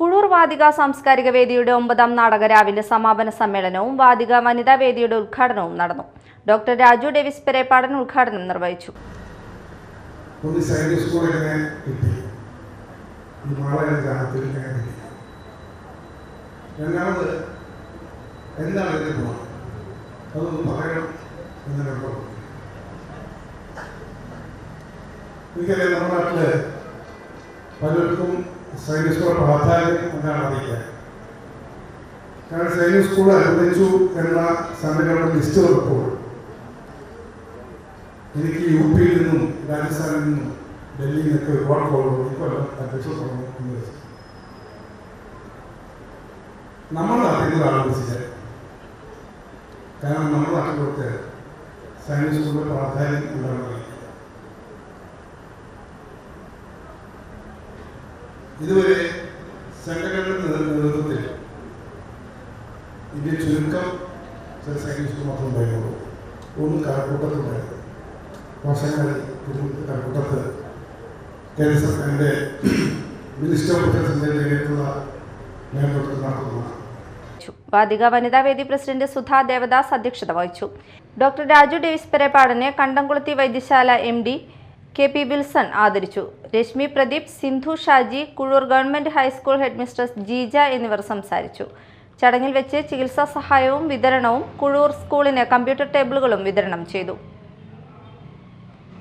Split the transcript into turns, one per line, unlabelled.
കുഴൂർ വാതിക സാംസ്കാരിക വേദിയുടെ ഒമ്പതാം നാടകരാവിന്റെ സമാപന സമ്മേളനവും വാതിക വനിതാ വേദിയുടെ ഉദ്ഘാടനവും നടന്നു. ഡോക്ടർ രാജു ഡേവിസ് പെരേപ്പാടൻ ഉദ്ഘാടനം നിർവഹിച്ചു.
പലർക്കും സൈനിക സ്കൂൾ പ്രാധാന്യം എന്നാണ് അറിയിക്കാൻ കാരണം സൈനിക സ്കൂൾ അനുവദിച്ചു എന്ന സംഘടനയുടെ ലിസ്റ്റ് വന്നപ്പോൾ എനിക്ക് യു പിയിൽ നിന്നും രാജസ്ഥാനിൽ നിന്നും ഡൽഹിയിൽ നിന്നൊക്കെ ഒരുപാട് കോളുകൾ ഇക്കൊല്ലം അധ്യക്ഷ തുടങ്ങും എന്ന് വെച്ചു. നമ്മുടെ നാട്ടിൽ ആലോചിച്ചത് കാരണം നമ്മൾ നാട്ടിലൊക്കെ സൈനിക സ്കൂളിന്റെ പ്രാധാന്യം ഉണ്ടാകുന്നത് ഇതുവരെ സംഘടനകളുടെ ഇതിന്റെ ചുരുക്കം ചില സൈനിക മാത്രം ഉണ്ടായിരുന്നുള്ളൂ. ഒന്ന് കഴക്കൂട്ടത്തുണ്ടായിരുന്നു വർഷങ്ങളിൽ കഴക്കൂട്ടത്ത് കേന്ദ്ര സർക്കാരിന്റെ മിനിസ്റ്റർ ഓഫ് ഡിഫൻസിന്റെ നേരിട്ടുള്ള
വാദിക വനിതാ വേദി പ്രസിഡന്റ് സുധാ ദേവദാസ് അധ്യക്ഷത വഹിച്ചു. ഡോക്ടർ രാജു ഡേവിസ് പെരേപ്പാടനെ കണ്ടംകുളത്തി Vaidyasala M D K P Wilson ആദരിച്ചു. Rashmi Pradeep Sindhu Shaji Kuzhur government high school headmistress Jeeja എന്നിവർ സംസാരിച്ചു. ചടങ്ങിൽ വെച്ച് ചികിത്സാ സഹായവും വിതരണവും കുഴൂർ സ്കൂളിന് കമ്പ്യൂട്ടർ ടേബിളുകളും വിതരണം ചെയ്തു.